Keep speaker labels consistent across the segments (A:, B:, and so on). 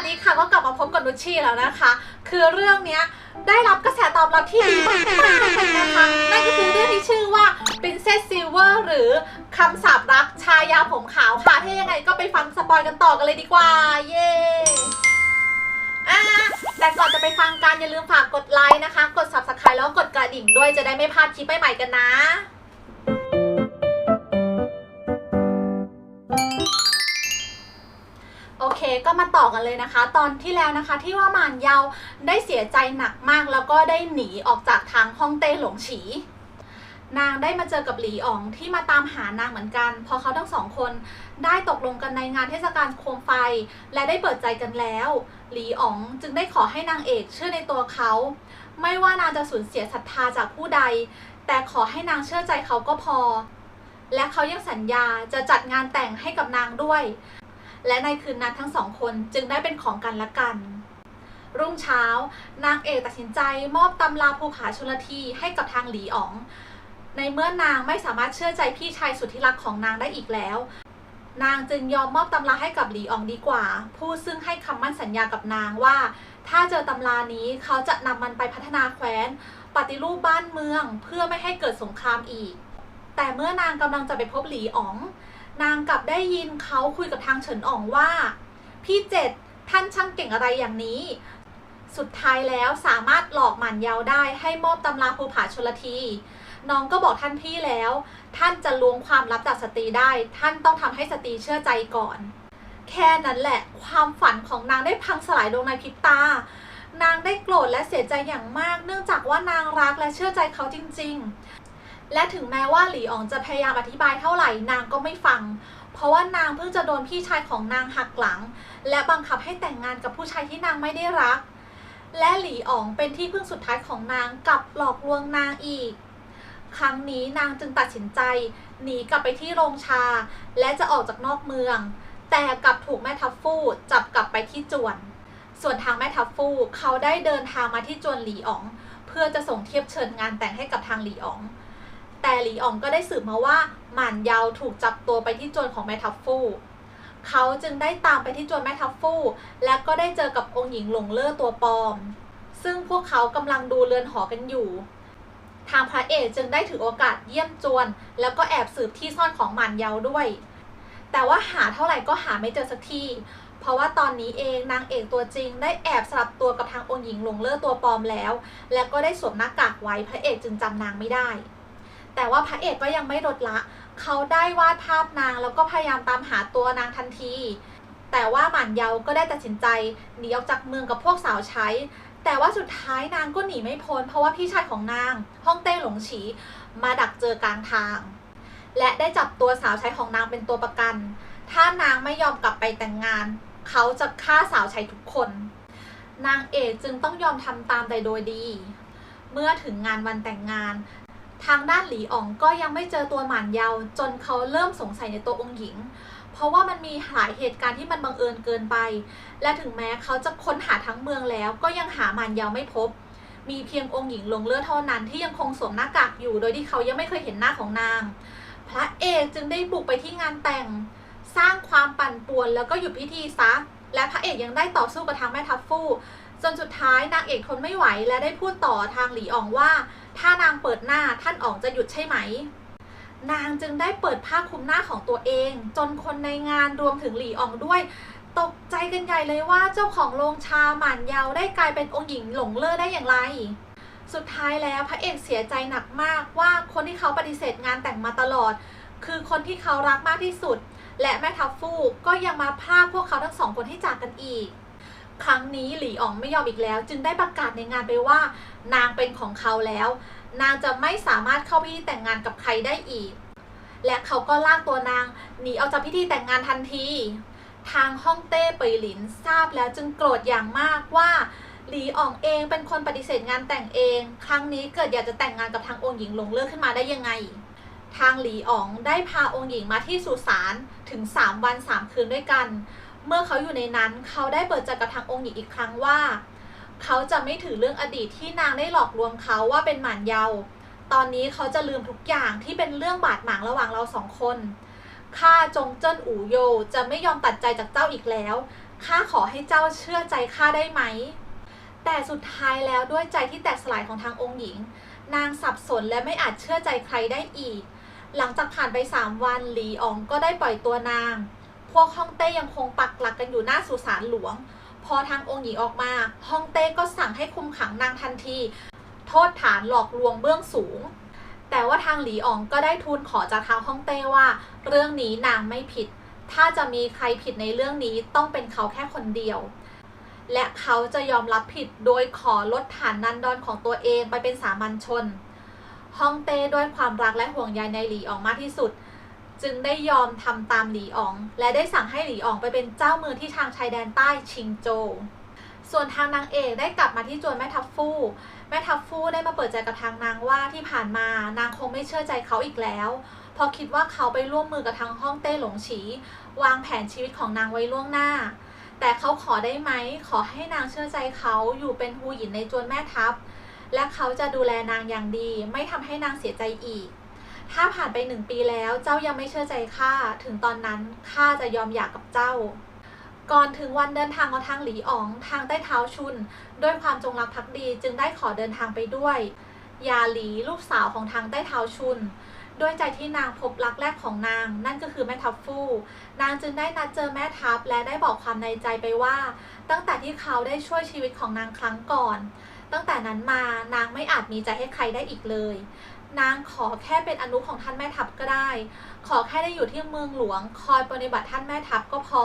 A: วัสดีค่ะก็กลับมาพบกับนุชชีแล้วนะคะ คือเรื่องเนี้ยได้รับกระแสตอบรับที่ดีมากๆเลยนะคะนั่นก็คือเรื่องที่ชื่อว่า Princess Silver หรือคำสาปรักชายาผมขาวค่ะถ้ายังไงก็ไปฟังสปอยกันต่อกันเลยดีกว่า เย้อ่แต่ก่อนจะไปฟังกันอย่าลืมฝากกดไลค์นะคะ กด subscribe แล้วกดกระดิ่งด้วยจะได้ไม่พลาดคลิปใหม่ๆกันนะ ก็มาต่อกันเลยนะคะ ตอนที่แล้วนะคะที่ว่ามานเยาได้เสียใจหนักมาก แล้วก็ได้หนีออกจากทางฮ่องเต้หลงฉี นางได้มาเจอกับหลีอ๋องที่มาตามหานางเหมือนกัน พอเขาทั้งสองคนได้ตกลงกันในงานเทศกาลโคมไฟ และได้เปิดใจกันแล้ว หลีอ๋องจึงได้ขอให้นางเอกเชื่อในตัวเขา ไม่ว่านางจะสูญเสียศรัทธาจากผู้ใด แต่ขอให้นางเชื่อใจเขาก็พอและเขายังสัญญาจะจัดงานแต่งให้กับนางด้วย และในคืนนั้นทั้งสองคนจึงได้เป็นของกันและกัน รุ่งเช้านางเอกตัดสินใจมอบตำราภูผาชลทีให้กับทางหลีอ๋อง ในเมื่อนางไม่สามารถเชื่อใจพี่ชายสุดที่รักของนางได้อีกแล้ว นางจึงยอมมอบตำราให้กับหลีอ๋องดีกว่า ผู้ซึ่งให้คำมั่นสัญญากับนางว่า ถ้าเจอตำรานี้เขาจะนำมันไปพัฒนาแคว้น ปฏิรูปบ้านเมืองเพื่อไม่ให้เกิดสงครามอีก แต่เมื่อนางกำลังจะไปพบหลีอ๋อง นางกลับได้ยินเขาคุยกับทางเฉินอ๋องว่า พี่เจ็ดท่านช่างเก่งอะไรอย่างนี้ สุดท้ายแล้วสามารถหลอกหมันเยาได้ให้มอบตำราภูผาชลทีน้องก็บอกท่านพี่แล้ว ท่านจะล้วงความลับจากสตรีได้ ท่านต้องทำให้สตรีเชื่อใจก่อน แค่นั้นแหละ ความฝันของนางได้พังสลายลงในพริบตา นางได้โกรธและเสียใจอย่างมาก เนื่องจากว่านางรักและเชื่อใจเขาจริง และถึงแม้ว่าหลีอ๋องจะพยายามอธิบายเท่าไหร่นางก็ไม่ฟัง เพราะว่านางเพิ่งจะโดนพี่ชายของนางหักหลัง และบังคับให้แต่งงานกับผู้ชายที่นางไม่ได้รัก และหลีอ๋องเป็นที่พึ่งสุดท้ายของนางกลับหลอกลวงนางอีก ครั้งนี้นางจึงตัดสินใจ หนีกลับไปที่โรงชา และจะออกจากนอกเมือง แต่กลับถูกแม่ทัพฟู่จับกลับไปที่จวน ส่วนทางแม่ทัพฟู่เขาได้เดินทางมาที่จวนหลีอ๋อง เพื่อจะส่งเทียบเชิญงานแต่งให้กับทางหลีอ๋อง แต่หลีอ๋องก็ได้สืบมาว่าหม่านเยาถูกจับตัวไปที่จวนของแม่ทัพฟู่เขาจึงได้ตามไปที่จวนแม่ทัพฟู่และก็ได้เจอกับองค์หญิงหลงเล่อตัวปลอม ซึ่งพวกเขากำลังดูเรือนหอกันอยู่ ทางพระเอกจึงได้ถือโอกาสเยี่ยมจวน แล้วก็แอบสืบที่ซ่อนของหม่านเยาด้วย แต่ว่าหาเท่าไหร่ก็หาไม่เจอสักทีเพราะว่าตอนนี้เองนางเอกตัวจริงได้แอบสลับตัวกับทางองค์หญิงหลงเล่อตัวปลอมแล้ว และก็ได้สวมหน้ากากไว้พระเอกจึงจำนางไม่ได้ แต่ว่าพระเอกก็ยังไม่ลดละ เขาได้วาดภาพนางแล้วก็พยายามตามหาตัวนางทันที แต่ว่าหม่านเยาก็ได้ตัดสินใจหนีออกจากเมืองกับพวกสาวใช้ แต่ว่าสุดท้ายนางก็หนีไม่พ้นเพราะว่าพี่ชายของนางฮ่องเต้หลงฉีมาดักเจอกลางทาง และได้จับตัวสาวใช้ของนางเป็นตัวประกัน ถ้านางไม่ยอมกลับไปแต่งงาน เขาจะฆ่าสาวใช้ทุกคน นางเอกจึงต้องยอมทำตามแต่โดยดี เมื่อถึงงานวันแต่งงาน ทางด้านหลีอ๋องก็ยังไม่เจอตัวหมานเยาจนเขาเริ่มสงสัยในตัวองค์หญิง เพราะว่ามันมีหลายเหตุการณ์ที่มันบังเอิญเกินไป และถึงแม้เขาจะค้นหาทั้งเมืองแล้ว ก็ยังหาหมานเยาไม่พบ มีเพียงองค์หญิงลงเลือดเท่านั้นที่ยังคงสวมหน้ากากอยู่ โดยที่เขายังไม่เคยเห็นหน้าของนาง พระเอกจึงได้บุกไปที่งานแต่ง สร้างความปั่นป่วนแล้วก็หยุดพิธีซะและพระเอกยังได้ต่อสู้กับทางแม่ทัพฟู่ จนสุดท้ายนางเอกทนไม่ไหวและได้พูดต่อทางหลีอ๋องว่า ถ้านางเปิดหน้าท่านอ๋องจะหยุดใช่ไหม นางจึงได้เปิดผ้าคลุมหน้าของตัวเอง จนคนในงานรวมถึงหลีอ๋องด้วย ตกใจกันใหญ่เลยว่าเจ้าของโรงชาหมานเยาได้กลายเป็นองค์หญิงหลงเล่อได้อย่างไร สุดท้ายแล้วพระเอกเสียใจหนักมากว่าคนที่เขาปฏิเสธงานแต่งมาตลอด คือคนที่เขารักมากที่สุด และแม่ทัพฟูก็ยังมาพรากพวกเขาทั้งสองคนให้จากกันอีก ครั้งนี้หลีอ๋องไม่ยอมอีกแล้ว จึงได้ประกาศในงานไปว่า นางเป็นของเขาแล้ว นางจะไม่สามารถเข้าพิธีแต่งงานกับใครได้อีก และเขาก็ลากตัวนางหนีออกจากพิธีแต่งงานทันที ทางฮ่องเต้เปยหลินทราบแล้วจึงโกรธอย่างมากว่าหลีอ๋องเองเป็นคนปฏิเสธงานแต่งเอง ครั้งนี้เกิดอยากจะแต่งงานกับทางองค์หญิงหลงเลือกขึ้นมาได้ยังไง ทางหลีอ๋องได้พาองค์หญิงมาที่สุสานถึง 3 วัน 3 คืนด้วยกัน เมื่อเขาอยู่ในนั้นเขาได้เปิดใจกับทางองค์หญิงอีกครั้งว่า เขาจะไม่ถือเรื่องอดีตที่นางได้หลอกลวงเขาว่าเป็นหมานเยา ตอนนี้เขาจะลืมทุกอย่างที่เป็นเรื่องบาดหมางระหว่างเราสองคนข้าจงเจิ้นอู่โยจะไม่ยอมตัดใจจากเจ้าอีกแล้วข้าขอให้เจ้าเชื่อใจข้าได้ไหม แต่สุดท้ายแล้วด้วยใจที่แตกสลายของทางองค์หญิง นางสับสนและไม่อาจเชื่อใจใครได้อีก หลังจากผ่านไปสามวันหลีอ๋องก็ได้ปล่อยตัวนาง วกฮ่องเต้ยังคงปักหลักกันอยู่หน้าสุสานหลวง พอทางองค์หญิงออกมาฮ่องเต้ก็สั่งให้คุมขังนางทันที โทษฐานหลอกลวงเบื้องสูง แต่ว่าทางหลีอ๋องก็ได้ทูลขอจากทางฮ่องเต้ว่า เรื่องนี้นางไม่ผิด ถ้าจะมีใครผิดในเรื่องนี้ต้องเป็นเขาแค่คนเดียว และเขาจะยอมรับผิดโดยขอลดฐานนันดรของตัวเองไปเป็นสามัญชนฮ่องเต้ด้วยความรักและห่วงใยในหลีอ๋องมากที่สุด จึงได้ยอมทำตามหลีอ๋อง และได้สั่งให้หลีอ๋องไปเป็นเจ้าเมืองที่ทางชายแดนใต้ชิงโจวส่วนทางนางเอกได้กลับมาที่จวนแม่ทัพฟู่แม่ทัพฟู่ได้มาเปิดใจกับทางนางว่าที่ผ่านมานางคงไม่เชื่อใจเขาอีกแล้วเพราะคิดว่าเขาไปร่วมมือกับทางฮ่องเต้หลงฉี วางแผนชีวิตของนางไว้ล่วงหน้า แต่เขาขอได้ไหมขอให้นางเชื่อใจเขาอยู่เป็นฮูหยินในจวนแม่ทัพ และเขาจะดูแลนางอย่างดี ไม่ทำให้นางเสียใจอีก ถ้าผ่านไปหนึ่งปีแล้วเจ้ายังไม่เชื่อใจข้าถึงตอนนั้นข้าจะยอมหย่ากับเจ้า ก่อนถึงวันเดินทางของทางหลีอ๋องทางใต้เท้าชุน ด้วยความจงรักภักดีจึงได้ขอเดินทางไปด้วยยาหลีลูกสาวของทางใต้เท้าชุนด้วยใจที่นางพบรักแรกของนาง นั่นก็คือแม่ทัพฟู่นางจึงได้นัดเจอแม่ทัพและได้บอกความในใจไปว่า ตั้งแต่ที่เขาได้ช่วยชีวิตของนางครั้งก่อน ตั้งแต่นั้นมานางไม่อาจมีใจให้ใครได้อีกเลย นางขอแค่เป็นอนุของท่านแม่ทัพก็ได้ ขอแค่ได้อยู่ที่เมืองหลวง คอยปฏิบัติท่านแม่ทัพก็พอ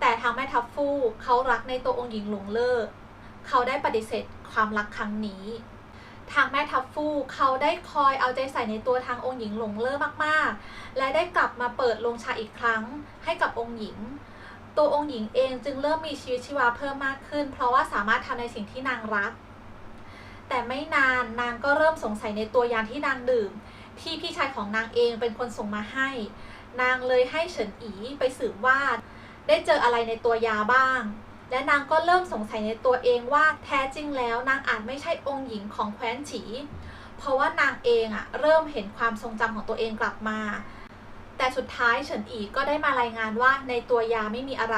A: แต่ทางแม่ทัพฟู่เขารักในตัวองค์หญิงหลงเล่อเขาได้ปฏิเสธความรักครั้งนี้ ทางแม่ทัพฟู่เขาได้คอยเอาใจใส่ในตัวทางองค์หญิงหลงเล่อมากๆ และได้กลับมาเปิดโรงชาอีกครั้งให้กับองค์หญิง ตัวองค์หญิงเองจึงเริ่มมีชีวิตชีวาเพิ่มมากขึ้น เพราะว่าสามารถทำในสิ่งที่นางรัก แต่ไม่นานนางก็เริ่มสงสัยในตัวยาที่นางดื่ม ที่พี่ชายของนางเองเป็นคนส่งมาให้ นางเลยให้เฉินอีไปสืบว่า ได้เจออะไรในตัวยาบ้าง และนางก็เริ่มสงสัยในตัวเองว่าแท้จริงแล้วนางอาจไม่ใช่องค์หญิงของแคว้นฉี เพราะว่านางเองอะเริ่มเห็นความทรงจำของตัวเองกลับมา แต่สุดท้ายเฉินอีก็ได้มารายงานว่าในตัวยาไม่มีอะไร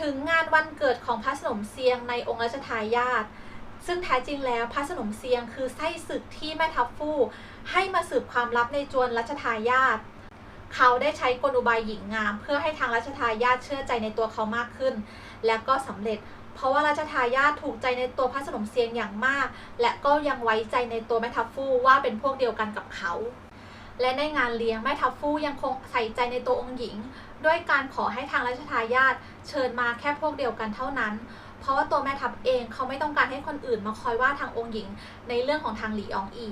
A: ถึงงานวันเกิดของพระสนมเซียงในองค์รัชทายาท ซึ่งแท้จริงแล้วพระสนมเซียงคือไส้ศึกที่แม่ทัพฟู่ให้มาสืบความลับในจวนรัชทายาทเขาได้ใช้กลอุบายหญิงงาม เพื่อให้ทางรัชทายาทเชื่อใจในตัวเขามากขึ้น และก็สำเร็จ เพราะว่ารัชทายาทถูกใจในตัวพระสนมเซียงอย่างมาก และก็ยังไว้ใจในตัวแม่ทัพฟู่ว่าเป็นพวกเดียวกันกับเขา และในงานเลี้ยงแม่ทัพฟู่ยังคงใส่ใจในตัวองค์หญิง ด้วยการขอให้ทางรัชทายาทเชิญมาแค่พวกเดียวกันเท่านั้น เพราะว่าตัวแม่ทัพเองเขาไม่ต้องการให้คนอื่นมาคอยว่าทางองค์หญิงในเรื่องของทางหลีอองอี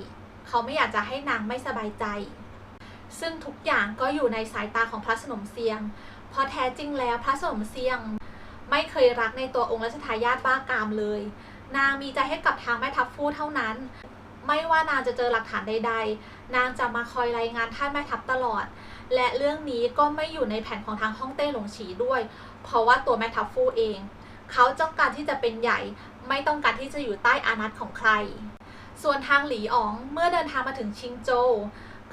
A: เขาไม่อยากจะให้นางไม่สบายใจ ซึ่งทุกอย่างก็อยู่ในสายตาของพระสนมเซียง เพราะแท้จริงแล้วพระสนมเซียง ไม่เคยรักในตัวองค์รัชทายาทบ้ากามเลย นางมีใจให้กับทางแม่ทัพฟู่เท่านั้น ไม่ว่านางจะเจอหลักฐานใด ๆ นางจะมาคอยรายงานท่านแม่ทัพตลอด และเรื่องนี้ก็ไม่อยู่ในแผนของทางฮ่องเต้หลงฉีด้วย เพราะว่าตัวแม่ทัพฟู่เอง เขาต้องการที่จะเป็นใหญ่ ไม่ต้องการที่จะอยู่ใต้อานัตของใคร ส่วนทางหลีอ๋องเมื่อเดินทางมาถึงชิงโจว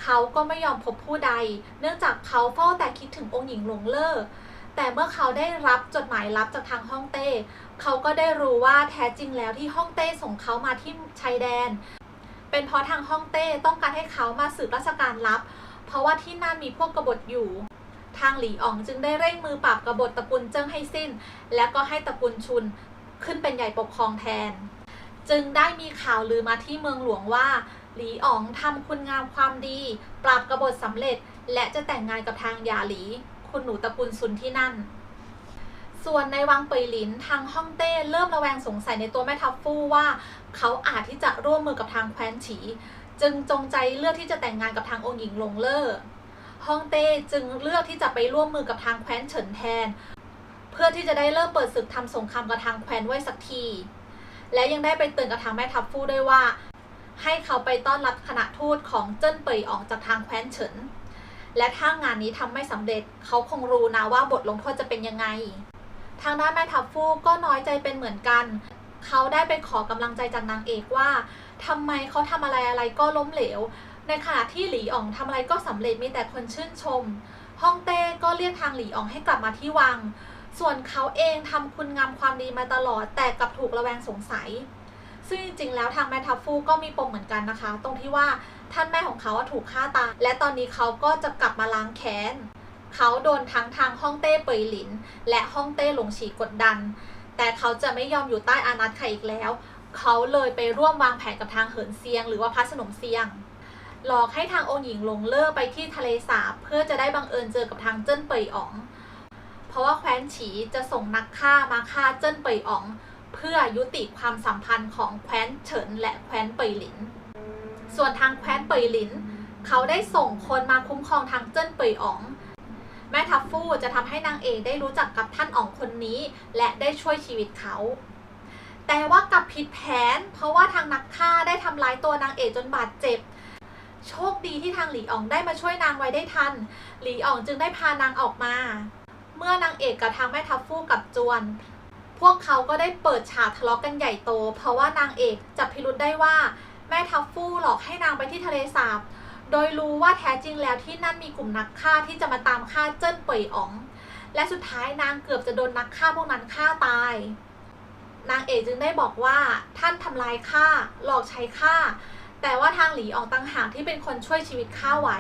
A: เขาก็ไม่ยอมพบผู้ใด เนื่องจากเขาเฝ้าแต่คิดถึงองค์หญิงหลงเล่อแต่เมื่อเขาได้รับจดหมายลับจากทางฮ่องเต้ เขาก็ได้รู้ว่าแท้จริงแล้วที่ฮ่องเต้ส่งเขามาที่ชายแดน เป็นเพราะทางฮ่องเต้ต้องการให้เขามาสืบราชการลับ เพราะว่าที่นั่นมีพวกกบฏอยู่ ทางหลีอ๋องจึงได้เร่งมือปราบกบฏตระกูลเจิ้งให้สิ้น และก็ให้ตระกูลชุนขึ้นเป็นใหญ่ปกครองแทน จึงได้มีข่าวลือมาที่เมืองหลวงว่าหลีอ๋องทำคุณงามความดี ปราบกบฏสำเร็จ และจะแต่งงานกับทางยาหลี คุณหนูตระกูลซุนที่นั่น ส่วนในวังเปยหลินทางฮ่องเต้เริ่มระแวงสงสัยในตัวแม่ทัพฟู่ว่า เขาอาจที่จะร่วมมือกับทางแคว้นฉี จึงจงใจเลือกที่จะแต่งงานกับทางองค์หญิงหลงเล่อ ฮ่องเต้จึงเลือกที่จะไปร่วมมือกับทางแคว้นเฉินแทน เพื่อที่จะได้เริ่มเปิดศึกทำสงครามกับทางแคว้นไว้สักที และยังได้ไปเตือนกับทางแม่ทัพฟู่ด้วยว่า ให้เขาไปต้อนรับคณะทูตของเจิ้นเปยออกจากทางแคว้นเฉิน และถ้างานนี้ทำไม่สำเร็จ เขาคงรู้นะว่าบทลงโทษจะเป็นยังไง ทางด้านแม่ทัพฟู่ก็น้อยใจเป็นเหมือนกัน เขาได้ไปขอกำลังใจจากนางเอกว่าทำไมเขาทำอะไรอะไรก็ล้มเหลว ในขณะที่หลีอ๋องทำอะไรก็สำเร็จมีแต่คนชื่นชมฮ่องเต้ก็เรียกทางหลีอ๋องให้กลับมาที่วัง ส่วนเขาเองทำคุณงามความดีมาตลอด แต่กลับถูกระแวงสงสัย ซึ่งจริงๆ แล้วทางแม่ทัพฟูก็มีปมเหมือนกันนะคะ ตรงที่ว่าท่านแม่ของเขาถูกฆ่าตาย และตอนนี้เขาก็จะกลับมาล้างแค้น เขาโดนทั้งทางฮ่องเต้เปยหลิน และฮ่องเต้หลงฉีกดดัน แต่เขาจะไม่ยอมอยู่ใต้อานัตใครอีกแล้ว เขาเลยไปร่วมวางแผนกับทางเหินเซียง หรือว่าพระสนมเซียง หลอกให้ทางองค์หญิงหลงเล่อไปที่ทะเลสาบเพื่อจะได้บังเอิญเจอกับทางเจิ้นเปยอ๋อง เพราะว่าแคว้นฉีจะส่งนักฆ่ามาฆ่าเจิ้นเปยอ๋อง เพื่อยุติความสัมพันธ์ของแคว้นเฉินและแคว้นเปยหลิน ส่วนทางแคว้นเปยหลิน เขาได้ส่งคนมาคุ้มครองทางเจิ้นเปยอ๋องแม่ทัพฟู่จะทำให้นางเอกได้รู้จักกับท่านอ๋องคนนี้ และได้ช่วยชีวิตเขา แต่ว่ากับผิดแผน เพราะว่าทางนักฆ่าได้ทำร้ายตัวนางเอกจนบาดเจ็บ คดีที่ทางหลีอ๋องได้มาช่วยนางไว้ได้ทัน หลีอ๋องจึงได้พานางออกมา เมื่อนางเอกกับทางแม่ทัพฟู่กับจวน พวกเขาก็ได้เปิดฉากทะเลาะกันใหญ่โต เพราะว่านางเอกจับพิรุธได้ว่า แม่ทัพฟู่หลอกให้นางไปที่ทะเลสาบ โดยรู้ว่าแท้จริงแล้วที่นั่นมีกลุ่มนักฆ่าที่จะมาตามฆ่าเจิ้นเป่ยอ๋อง และสุดท้ายนางเกือบจะโดนนักฆ่าพวกนั้นฆ่าตายนางเอกจึงได้บอกว่าท่านทำลายข้าหลอกใช้ข้า แต่ว่าทางหลีอองตังหากที่เป็นคนช่วยชีวิตข้าไว้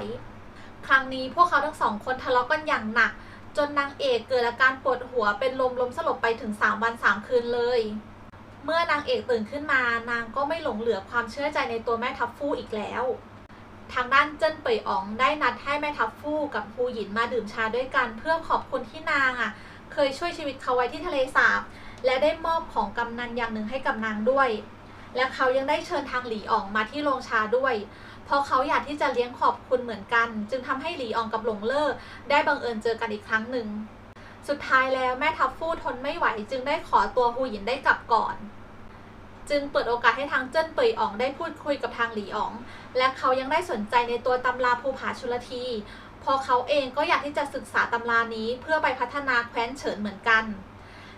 A: ครั้งนี้พวกเขาทั้งสองคนทะเลาะกันอย่างหนัก จนนางเอกเกิดอาการปวดหัวเป็นลมล้มสลบไปถึง 3 วัน 3 คืนเลย เมื่อนางเอกตื่นขึ้นมานางก็ไม่หลงเหลือความเชื่อใจในตัวแม่ทัพฟู่อีกแล้ว ทางด้านเจิ้นเป่ยอ๋องได้นัดให้แม่ทัพฟู่กับฮูหยินมาดื่มชาด้วยกัน เพื่อขอบคุณที่นางอะ เคยช่วยชีวิตเขาไว้ที่ทะเลสาบและได้มอบของกำนันอย่างหนึ่งให้กับนางด้วย และเขายังได้เชิญทางหลีอ๋องมาที่โรงชาด้วย เพราะเขาอยากที่จะเลี้ยงขอบคุณเหมือนกัน จึงทำให้หลีอองกับหลงเล่อได้บังเอิญเจอกันอีกครั้งหนึ่ง สุดท้ายแล้วแม่ทัพฟู่ทนไม่ไหว จึงได้ขอตัวฮูหยินได้กลับก่อน จึงเปิดโอกาสให้ทางเจิ้นเปยอ๋องได้พูดคุยกับทางหลีอ๋อง และเขายังได้สนใจในตัวตำราภูผาชุลทีเพอเขาเองก็อยากที่จะศึกษาตำรานี้เพื่อไปพัฒนาแคว้นเฉินเหมือนกัน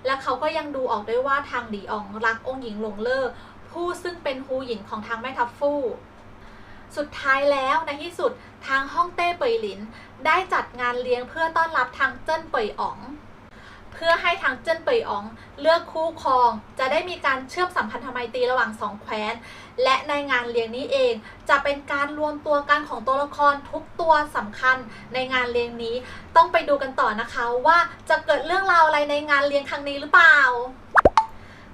A: และเขาก็ยังดูออกด้วยว่าทางหลีอ๋องรักองค์หญิงหลงเล่อ ผู้ซึ่งเป็นฮูหยินของทางแม่ทัพฟู่สุดท้ายแล้วในที่สุดทางฮ่องเต้เป่ยหลิน ได้จัดงานเลี้ยงเพื่อต้อนรับทางเจิ้นเป่ยอ๋อง เพื่อให้ทางเจิ้นเป่ยอ๋อง เลือกคู่ครอง จะได้มีการเชื่อมสัมพันธไมตรีระหว่างสองแคว้น และในงานเลี้ยงนี้เอง จะเป็นการรวมตัวกันของตัวละครทุกตัวสำคัญในงานเลี้ยงนี้ ต้องไปดูกันต่อนะคะว่าจะเกิดเรื่องราวอะไรในงานเลี้ยงครั้งนี้หรือเปล่า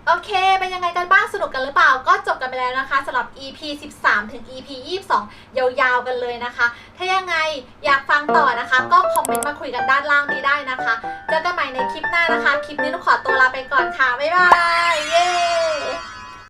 A: โอเค เป็นยังไงกันบ้าง สนุกกันหรือเปล่า ก็จบกันไปแล้วนะคะสำหรับ EP 13 ถึง EP 22 ยาวๆกันเลยนะคะ ถ้ายังไงอยากฟังต่อนะคะ ก็คอมเมนต์มาคุยกันด้านล่างนี้ได้นะคะ เจอกันใหม่ในคลิปหน้านะคะ คลิปนี้ต้องขอตัวลาไปก่อนค่ะ บ๊ายบาย